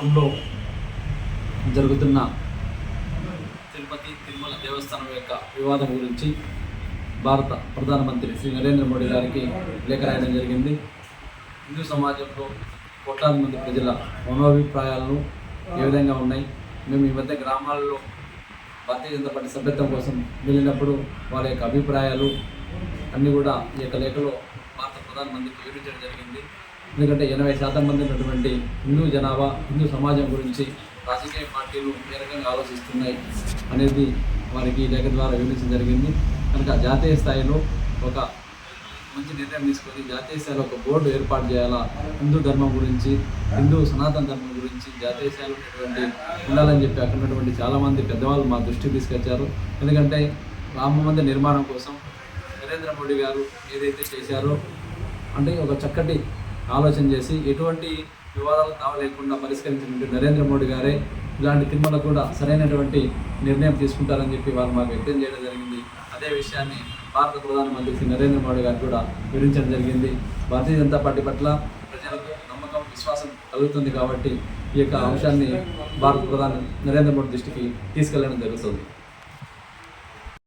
రాష్ట్రంలో జరుగుతున్న తిరుపతి తిరుమల దేవస్థానం యొక్క వివాదం గురించి భారత ప్రధానమంత్రి శ్రీ నరేంద్ర మోడీ గారికి లేఖ రాయడం జరిగింది. హిందూ సమాజంలో కోట్లాది మంది ప్రజల మనోభిప్రాయాలను ఏ విధంగా ఉన్నాయి? మేము ఈ మధ్య గ్రామాల్లో భారతీయ జనతా పార్టీ సభ్యత్వం కోసం వెళ్ళినప్పుడు వాళ్ళ యొక్క అభిప్రాయాలు అన్నీ కూడా ఈ యొక్క లేఖలో భారత ప్రధానమంత్రికి వివరించడం జరిగింది. ఎందుకంటే ఎనభై శాతం మంది ఉన్నటువంటి హిందూ జనాభా హిందూ సమాజం గురించి రాజకీయ పార్టీలు ఏ రకంగా ఆలోచిస్తున్నాయి అనేది వారికి ఈ లేఖ ద్వారా వివరించడం జరిగింది. కనుక జాతీయ స్థాయిలో ఒక మంచి నిర్ణయం తీసుకొని జాతీయ స్థాయిలో ఒక బోర్డు ఏర్పాటు చేయాలా? హిందూ ధర్మం గురించి హిందూ సనాతన ధర్మం గురించి జాతీయ స్థాయిలో ఉన్నటువంటి ఉండాలని చెప్పి అక్కడ ఉన్నటువంటి చాలామంది పెద్దవాళ్ళు మా దృష్టికి తీసుకొచ్చారు. ఎందుకంటే రామ మందిర నిర్మాణం కోసం నరేంద్ర మోడీ గారు ఏదైతే చేశారో అంటే ఒక చక్కటి ఆలోచన చేసి ఎటువంటి వివాదాలు కావలేకుండా పరిష్కరించినటువంటి నరేంద్ర మోడీ గారే ఇలాంటి తిరుమల కూడా సరైనటువంటి నిర్ణయం తీసుకుంటారని చెప్పి వారు మాకు వ్యక్తం చేయడం జరిగింది. అదే విషయాన్ని భారత ప్రధానమంత్రి శ్రీ నరేంద్ర మోడీ గారు కూడా వివరించడం జరిగింది. భారతీయ జనతా పార్టీ పట్ల ప్రజలకు నమ్మకం విశ్వాసం కలుగుతుంది కాబట్టి ఈ యొక్క అంశాన్ని భారత ప్రధాని నరేంద్ర మోడీ దృష్టికి తీసుకెళ్ళడం జరుగుతుంది.